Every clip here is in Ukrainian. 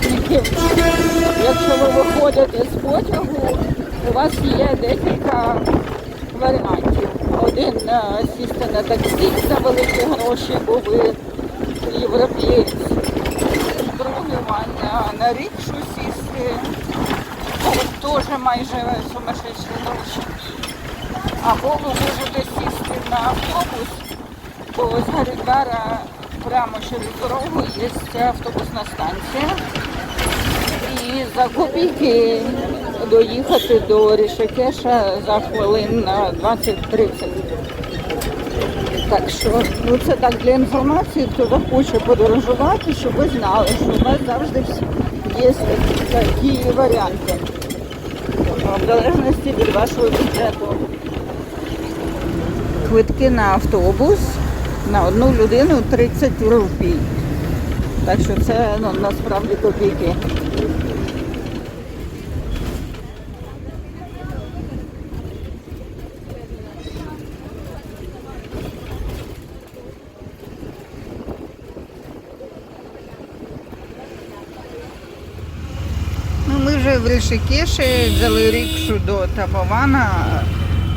бюджетників. Якщо ви виходите з потягу, у вас є декілька варіантів. Один е, сісти на таксі за великі гроші, бо ви європієць. Другий варіант на рікшу сісти. Теж майже сумасшедші гроші. Або ви можете сісти на автобус, бо з Гарідвара прямо через дорогу є автобусна станція. І за копійки доїхати до Рішикеша за хвилин на 20-30. Так що ну це так для інформації, хто захоче подорожувати, щоб ви знали, що у нас завжди є такі варіанти. В залежності від вашого бюджету. Квитки на автобус на одну людину 30 рупій. Так що це ну, насправді копійки. Ми вже в Ришикеші взяли рікшу до Табавана,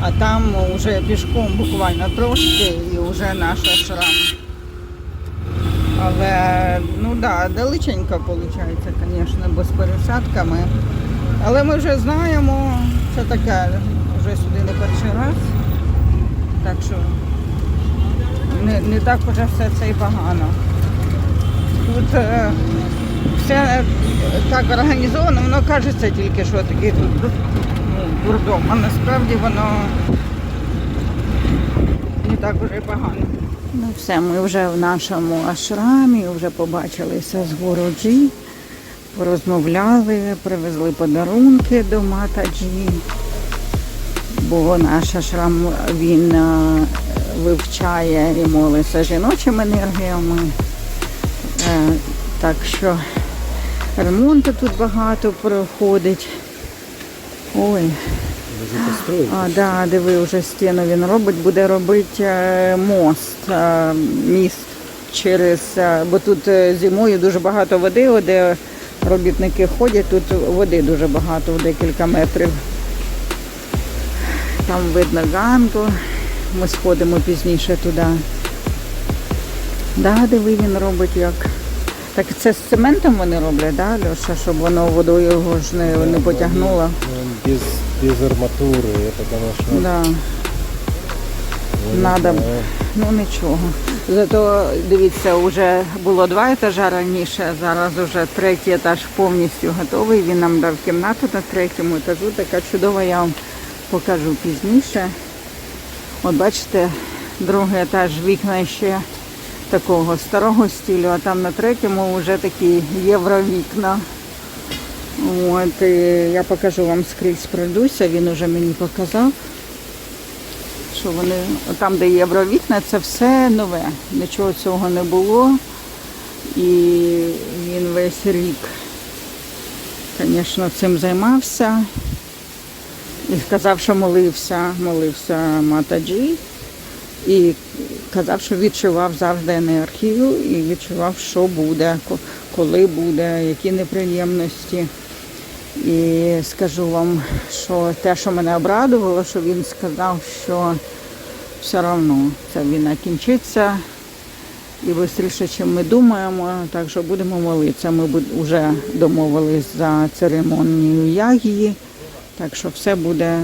а там вже пішком буквально трошки і вже наша шрам. Але ну да, далеченько виходить, звісно, бо з пересадками. Але ми вже знаємо, це таке, вже сюди не перший раз. Так що не, не так вже все це і погано. Тут е, все так організовано, воно кажеться тільки, що такий тут ну, дурдом, а насправді воно не так вже погано. Ну все, ми вже в нашому ашрамі, вже побачилися з городжі, порозмовляли, привезли подарунки до Матаджі, бо наш ашрам він е, вивчає і молиться жіночими енергіями. Е, Так що ремонту тут багато проходить. Ой, а, да, диви, вже стіну він робить, буде робити е, мост, е, міст через, е, бо тут зимою дуже багато води, де робітники ходять, тут води дуже багато, декілька метрів. Там видно ганку, ми сходимо пізніше туди. Да, диви, він робить як. Так це з цементом вони роблять, да, Льоша, щоб воно водою його ж не, не потягнуло. Ну, Без, без арматуры, это, конечно, Да. надо б. Ну нічого. Зато дивіться, вже було два етажа раніше, зараз вже третій етаж повністю готовий. Він нам дав кімнату на третьому етажу, така чудова, я вам покажу пізніше. От бачите, другий етаж вікна ще такого старого стилю, а там на третьому вже такі євровікна. От, і я покажу вам скрізь пройдуся, він уже мені показав що вони там, де євровікна, це все нове. Нічого цього не було. І він весь рік, звісно, цим займався. І сказав, що молився, молився Матаджі. І казав, що відчував завжди енергію і відчував, що буде, коли буде, які неприємності. І скажу вам, що те, що мене обрадувало, що він сказав, що все одно ця війна кінчиться і швидше, ніж ми думаємо, так що будемо молитися. Ми вже домовились за церемонію Ягії, так що все буде,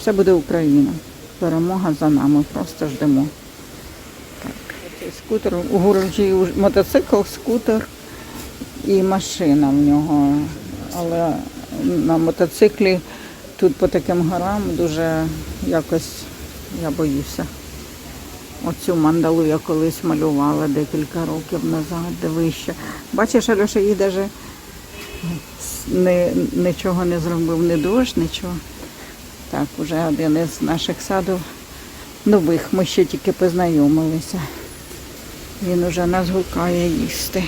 все буде Україна. Перемога за нами, просто ждемо. Скутер у Гуровджі мотоцикл, скутер і машина в нього. Але на мотоциклі тут по таким горам дуже якось я боюся. Оцю мандалу я колись малювала декілька років назад, де вище. Бачиш, Альоша їй навіть не, нічого не зробив, не дощ, нічого. Так, вже один із наших садів нових. Ми ще тільки познайомилися. Він уже нас гукає їсти.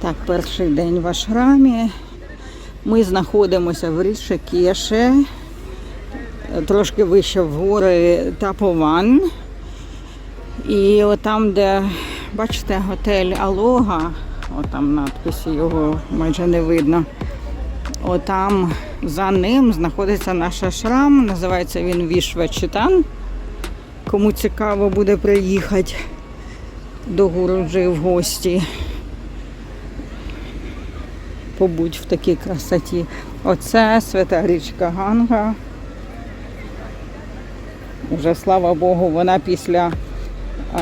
Так, перший день в Ашрамі. Ми знаходимося в Рішикеше, трошки вище в гори Тапован. І отам, де бачите, готель Алога, отам надписі його майже не видно. Отам за ним знаходиться наш ашрам, називається він Вішвачитан. Кому цікаво буде приїхати до Гуруджі в гості. Побудь в такій красоті. Оце свята річка Ганга. Вже слава Богу, вона після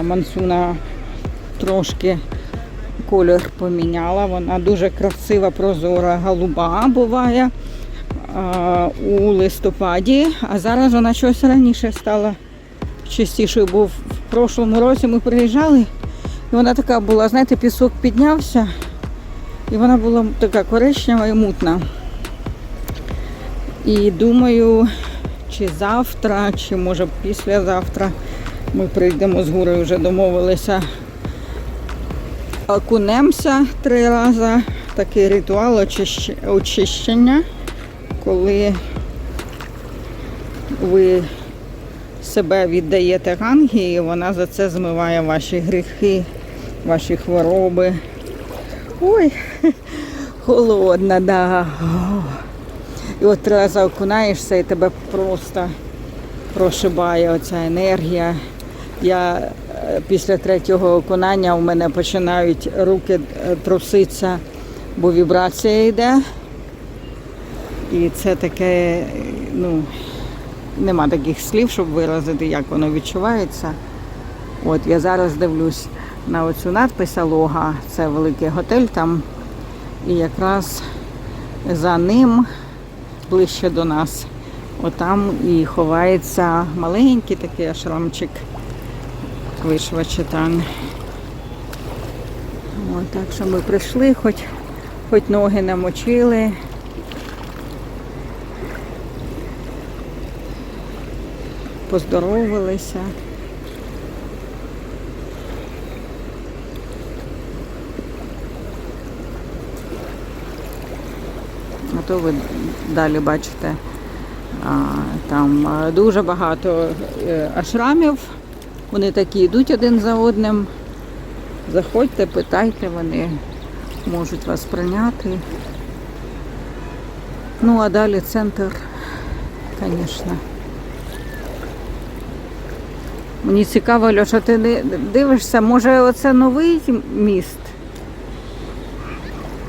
мансуна трошки колір поміняла. Вона дуже красива, прозора, голуба буває а, у листопаді, а зараз вона щось раніше стала частіше, бо в прошлому році ми приїжджали, і вона така була, знаєте, пісок піднявся, і вона була така коричнева і мутна. І думаю, чи завтра, чи може післязавтра ми прийдемо з гурою, вже домовилися. Окунемося три рази. Такий ритуал очищення, коли ви себе віддаєте гангі, і вона за це змиває ваші гріхи, ваші хвороби. Ой, холодна, да. І от три рази окунаєшся і тебе просто прошибає оця енергія. Я е, після третього окунання у мене починають руки е, труситися, бо вібрація йде. І це таке, ну, нема таких слів, щоб виразити, як воно відчувається. От я зараз дивлюсь на оцю надпис Алога, це великий готель там. І якраз за ним ближче до нас. Отам і ховається маленький такий ашрамчик Вишвачитан. От, так що ми прийшли, хоч, хоч ноги намочили. Поздоровалися. А то ви далі бачите, там дуже багато е, ашрамів. Вони такі йдуть один за одним. Заходьте, питайте, вони можуть вас прийняти. Ну, а далі центр, звісно. Мені цікаво, Льоша, ти дивишся, може оце новий міст?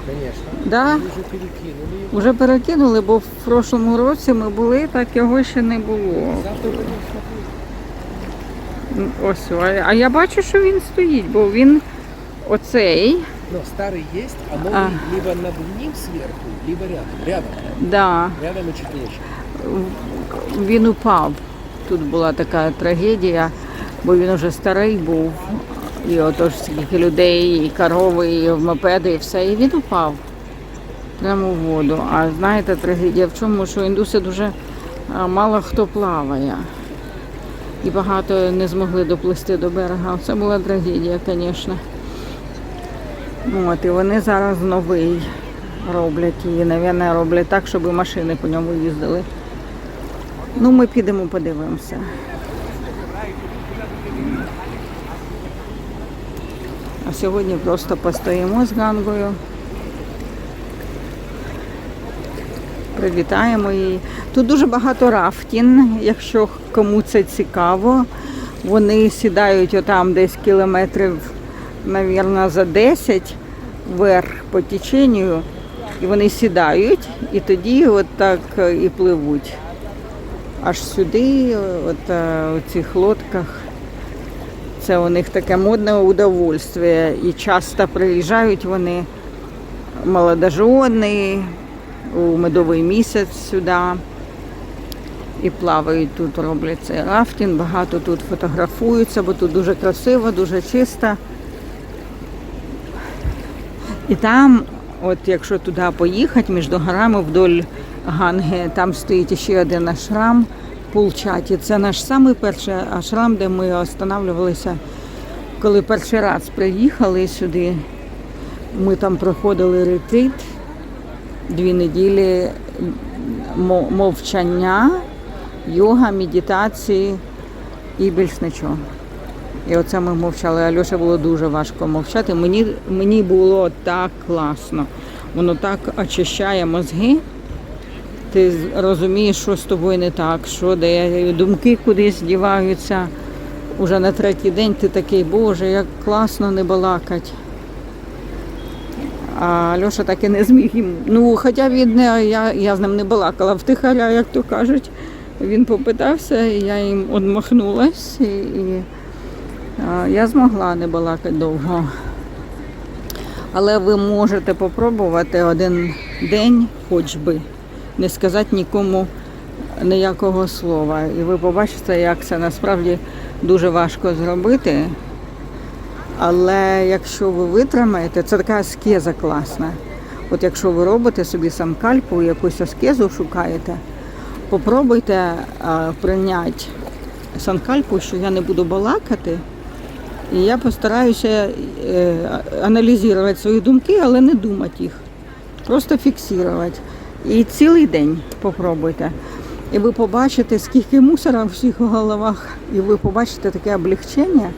Конечно. Да? Мы уже перекинули его. Уже перекинули, бо в прошлому році ми були, так його ще не було. Завтра будем смотреть. М, Ось, а- а я бачу, що він стоїть, бо він оцей, Но старый есть, а новый А. либо над ним сверху, либо рядом. Рядом. да, Рядом и чуть выше. він упав. Тут була така трагедія, бо він уже старий був. і отож скільки людей, і корови, і мопеди, і все. І він упав прямо в воду. А знаєте, трагедія в чому, що індуси дуже мало хто плаває. І багато не змогли доплисти до берега. Це була трагедія, звісно. От, і вони зараз новий роблять і, мабуть, роблять так, щоб машини по ньому їздили. Ну, ми підемо подивимося. Сьогодні просто постоїмо з Гангою. Привітаємо її. Тут дуже багато рафтін, якщо кому це цікаво. Вони сідають отам десь кілометрів, мабуть, за 10 вверх по теченню. І вони сідають, і тоді от так е, і пливуть. Аж сюди, от е, у цих лодках. Це у них таке модне удовольствие. І часто приїжджають вони молодожони у медовий місяць сюди. І плавають тут, роблять цей рафтинг, багато тут фотографуються, бо тут дуже красиво, дуже чисто. І там, от якщо туди поїхати, між горами вдоль Ганги, там стоїть ще один ашрам Пулчаті. Це наш самий перший ашрам, де ми останавливалися, коли перший раз приїхали сюди. Ми там проходили ретрит, дві неділі мовчання, йога, медитації і більш нічого. І оце ми мовчали. Альоша було дуже важко мовчати. Мені, мені було так класно. Воно так очищає мозги. Ти розумієш, що з тобою не так, що де думки кудись діваються. Уже на третій день ти такий, Боже, як класно не балакать. А Льоша так і не зміг їм. Ну, хоча він я, я з ним не балакала втихаря, як то кажуть. Він попитався, і я їм одмахнулась, і, і а, я змогла не балакати довго. Але ви можете попробувати один день, хоч би, не сказати нікому ніякого слова. І ви побачите, як це насправді дуже важко зробити. Але якщо ви витримаєте, це така аскеза класна. От якщо ви робите собі сам кальпу, якусь аскезу шукаєте, попробуйте а, прийняти санкальпу, що я не буду балакати. І я постараюся е, аналізувати свої думки, але не думати їх. Просто фіксувати. І цілий день попробуйте. І ви побачите, скільки мусора в всіх головах, і ви побачите таке облегчення,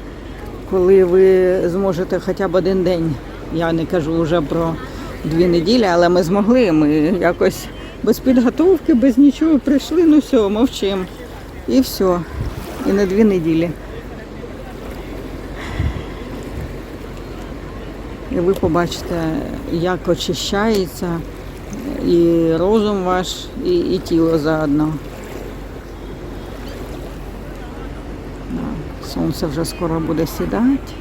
коли ви зможете хоча б один день. Я не кажу вже про дві неділі, але ми змогли. Ми якось без підготовки, без нічого прийшли, ну все, мовчимо. І все. І на дві неділі. І ви побачите, як очищається і розум ваш, і, і тіло заодно. Сонце вже скоро буде сідати.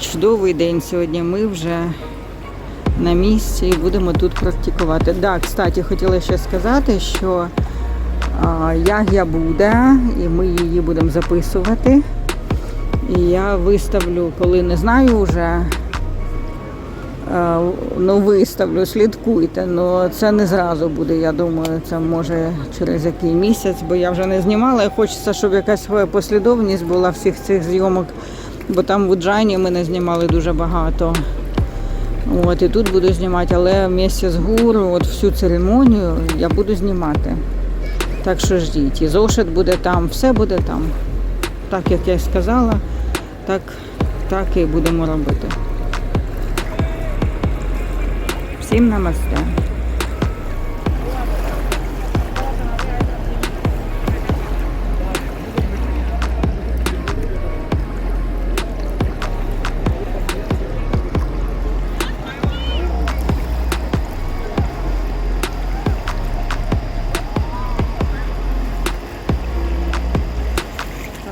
Чудовий день сьогодні. Ми вже на місці і будемо тут практикувати. Так, да, кстати, хотіла ще сказати, що яг'я буде, і ми її будемо записувати. І я виставлю, коли не знаю вже, ну виставлю, слідкуйте. Ну це не зразу буде, я думаю, це може через який місяць, бо я вже не знімала. І хочеться, щоб якась послідовність була всіх цих зйомок, бо там в Уджайні ми не знімали дуже багато. От, і тут буду знімати, але місяць з гуру, от всю церемонію я буду знімати. Так що ждіть. І зошит буде там, все буде там. Так як я й сказала, так, так і будемо робити. Всім намасте.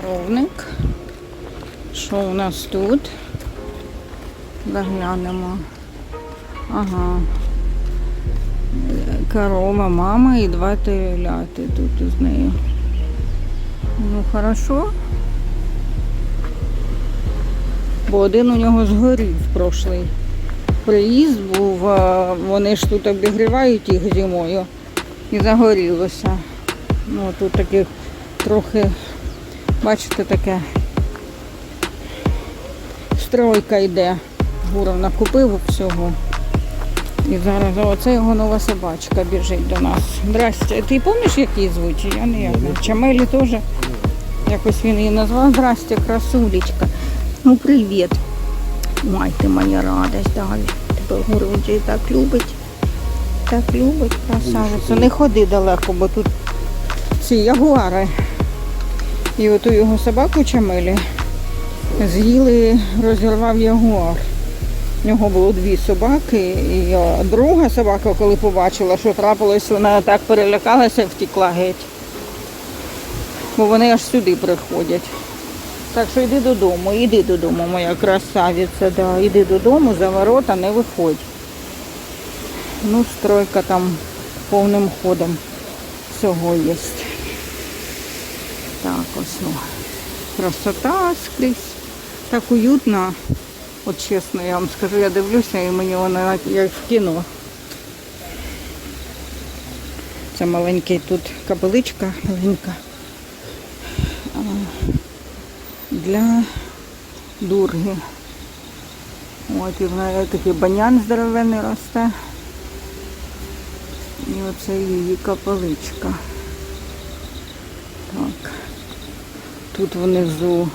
Ровник. Що у нас тут? Заглянемо. Ага. Корова, мама і два теляти тут з нею. Ну, хорошо. Бо один у нього згорів прошлий приїзд був, вони ж тут обігрівають їх зимою і загорілося. Ну, тут таких трохи, бачите, таке стройка йде. Гуров накупив всього. І зараз оце його нова собачка біжить до нас. Здрасте. Ти пам'ятаєш, як її звуть? Я не знаю. Чамелі теж. Якось він її назвав. Здрасте, красулечка. Ну, привіт. Май ти моя радость, давай. Тебе Гурович так любить. Так любить, красавиця. Не ходи далеко, бо тут ці ягуари. І оту його собаку Чамелі з'їли, розірвав ягуар. У нього було дві собаки, і друга собака, коли побачила, що трапилось, вона так перелякалася і втекла геть. Бо вони аж сюди приходять. Так що йди додому, йди додому, моя красавиця, да. Іди додому, за ворота не виходь. Ну, стройка там повним ходом всього є. Так, ось. о. Красота скрізь. Так уютно. От чесно, я вам скажу, я дивлюся і мені воно як в кіно. Це маленький тут капеличка маленька. Для дурги. От і в неї такий банян здоровенний росте. І оце її капеличка. Так. Тут внизу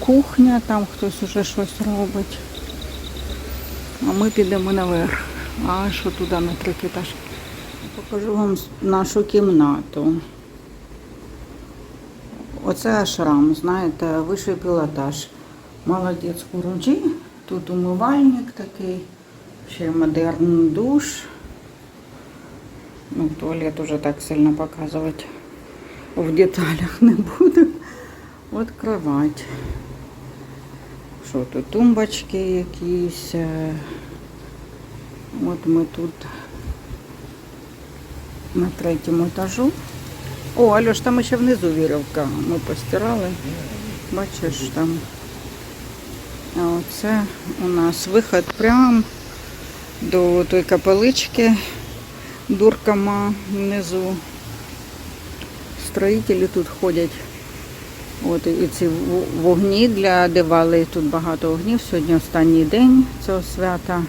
кухня, там хтось уже щось робить. А ми підемо наверх. А що туди на третій етаж? Покажу вам нашу кімнату. Оце ашрам, знаєте, вищий пілотаж. Молодець Куруджі. Тут умивальник такий, ще модерн душ. Ну, туалет уже так сильно показувати. В деталях не буду. От кровать. Що тут? Тумбочки якісь. е, От ми тут на третьому етажу. О, Альош, там ще внизу вірьовка. Ми постирали. Бачиш там. А оце у нас виход прямо до той капелички дуркама внизу. Строїтелі тут ходять. От і ці вогні для Дивали. Тут багато вогнів. Сьогодні останній день цього свята.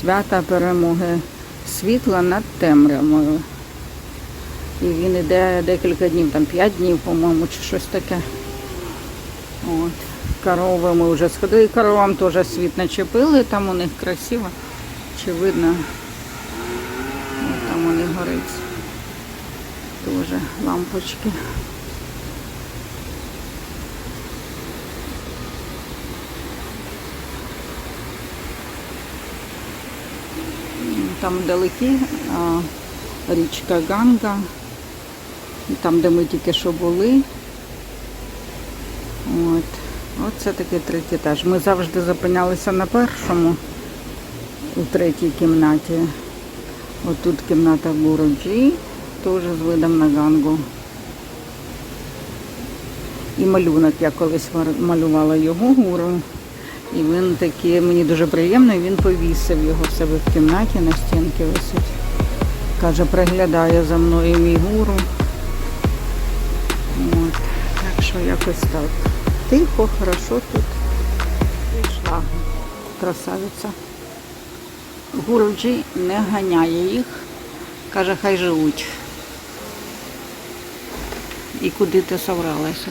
Свята перемоги світла над темрявою. І він іде декілька днів, там 5 днів, по-моєму, чи щось таке. От. Корови ми вже сходили. Коровам теж світ начепили, там у них красиво. Чи видно? От там у них горить. Теж лампочки. Там вдалекі річка Ганга, там, де ми тільки що були. От. Оце такий третій етаж. Ми завжди зупинялися на першому, у третій кімнаті. Отут кімната Гуруджі, теж з видом на Гангу. І малюнок я колись малювала його гуру. І він такий, мені дуже приємно, і він повісив його в себе в кімнаті на стінки висить. Каже, приглядає за мною мій гуру. От. Так що якось так. Тихо, хорошо тут. Пішла красавиця. Гуруджі не ганяє їх. Каже, хай живуть. І куди ти собралася?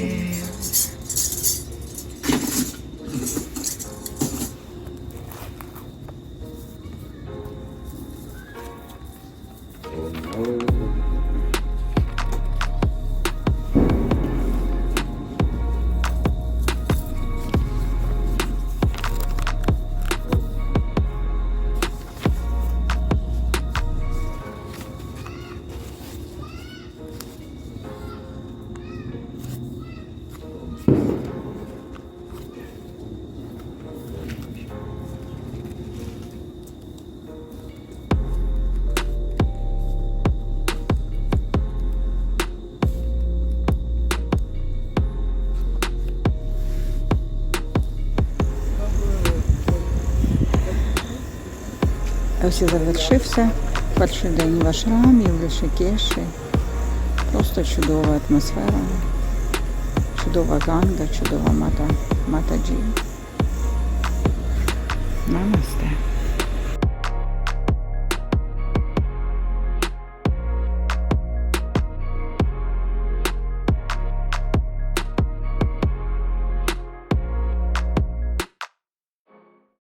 Ось завершився перший день в Ашрамі, в Лишикеші. Просто чудова атмосфера, чудова ганга, чудова мата, матаджі. Намасте.